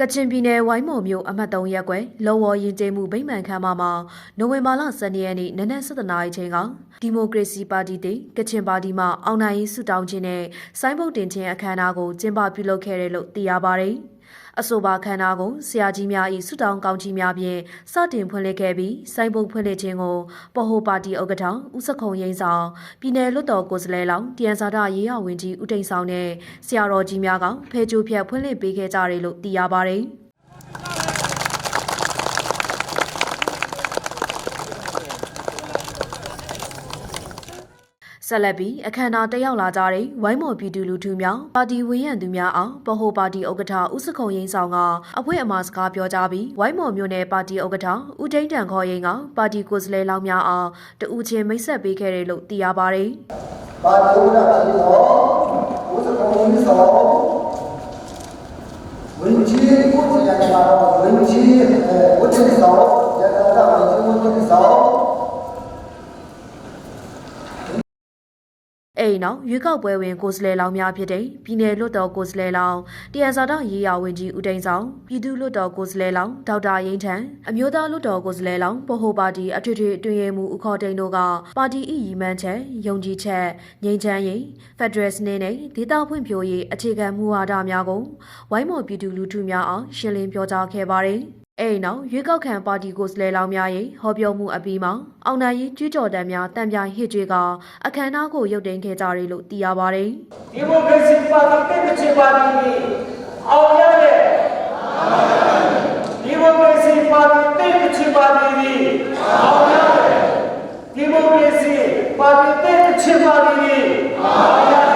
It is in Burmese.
ကချင်ပြည်နယ်ဝိုင်းမော်မြို့အမှတ်3ရပ်ကွယ်လော်ဝေါ်ရင်ကျိမှုဗိမ္မာန်ခမ်းမမှာနိုဝင်ဘာလ12ရက်နေ့နနက်7:00နာရီချိန်ကဒီမိုကရေစီပါတီတေကချင်ပါတီမှအောင်နိုင်ရေးဆုတောင်းခြင်းနဲ့စိုင်းပုတ်တင်ခြင်းအခမ်းအနားကိုကျင်းပပြုလုပ်ခဲ့တယ်လို့သိရပါတယ်။ အဆိုပါခမ်းနားကိုဆရာကြီးများ၏ဆုတောင်းကောင်းကြီးများဖြင့်စတင်ဖွင့်လှစ်ခဲ့ပြီးစိုင်းပုတ်ဖွင့်လှစ်ခြင်းကိုပဟိုပါတီဥက္ကဋ္ဌဦးစခုံရိန်ဆောင်ပြည်내လွတ်တော်ကိုယ်စားလှယ်လောင်းတယန်ဇာတာရေးရဝင်ကြီးဦးတိန်ဆောင်နဲ့ဆရာတော်ကြီးများကဖဲချိုးဖြတ်ဖွင့်လှစ်ပေးခဲ့ကြတယ်လို့သိရပါတယ်။ ဆက်လက်ပြီးအခမ်းအနားတက်ရောက်လာကြတဲ့ဝိုင်းမော်ပြည်သူလူထုများပါတီဝင်းရံသူများအားပဟိုပါတီဥက္ကဋ္ဌဦးစခုံရင်ဆောင်ကအဖွဲအမှာစကားပြောကြားပြီးဝိုင်းမော်မြို့နယ်ပါတီဥက္ကဋ္ဌဦးတိန်တန်ခေါ်ရင်ကပါတီကိုယ်စားလှယ်လောင်းများအားတဦးချင်းမိတ်ဆက်ပေးခဲ့တယ်လို့သိရပါတယ်ပါတီဥဒ္ဒတိသောဘုဇကုံကြီးသောဝိကြီးဘုရားကဝိကြီးဝိကြီးသောယတနာဝိကြီးဝိကြီးသော အဲ့ဒီနောက်ရွေးကောက်ပွဲဝင်ကိုယ်စားလှယ်လောင်းများဖြစ်တဲ့ပြည်내လွတ်တော်ကိုယ်စားလှယ်လောင်းတယန်ဇာတရေးရဝင်ကြီးဦးတိန်ဆောင်ပြည်သူ့လွတ်တော်ကိုယ်စားလှယ်လောင်းဒေါက်တာရင်းထန်အမျိုးသားလွတ်တော်ကိုယ်စားလှယ်လောင်းဗဟိုပါတီအထွေထွေအတွင်းရေးမှူးဦးခေါ်တိန်တို့ကပါတီဤရည်မှန်းချက်ယုံကြည်ချက်ငြိမ်းချမ်းရေးဖက်ဒရယ်စနစ်နဲ့ဒေသဖွံ့ဖြိုးရေးအခြေခံမူဝါဒများကိုဝိုင်းမော်ပြည်သူလူထုများအားရှင်းလင်းပြောကြားခဲ့ပါတယ် အဲ့ဒီနောက်ရွေးကောက်ခံပါတီကိုယ်စားလှယ်လောင်းများရဲ့ဟောပြောမှုအပြီးမှာအောင်နိုင်ရေးကြီးကြော်တန်းများတံပြိုင်ဟစ်ကြွေးကအခမ်းအနားကိုရုပ်သိမ်းခဲ့ကြတယ်လို့သိရပါတယ်ဒီမိုကရေစီပါတီတိတ်မချင်ပါတီကြီးအောင်ရတဲ့ဒီမိုကရေစီပါတီတိတ်မချင်ပါတီကြီးအောင်ရတဲ့ဒီမိုကရေစီပါတီတိတ်မချင်ပါတီကြီးအောင်ရ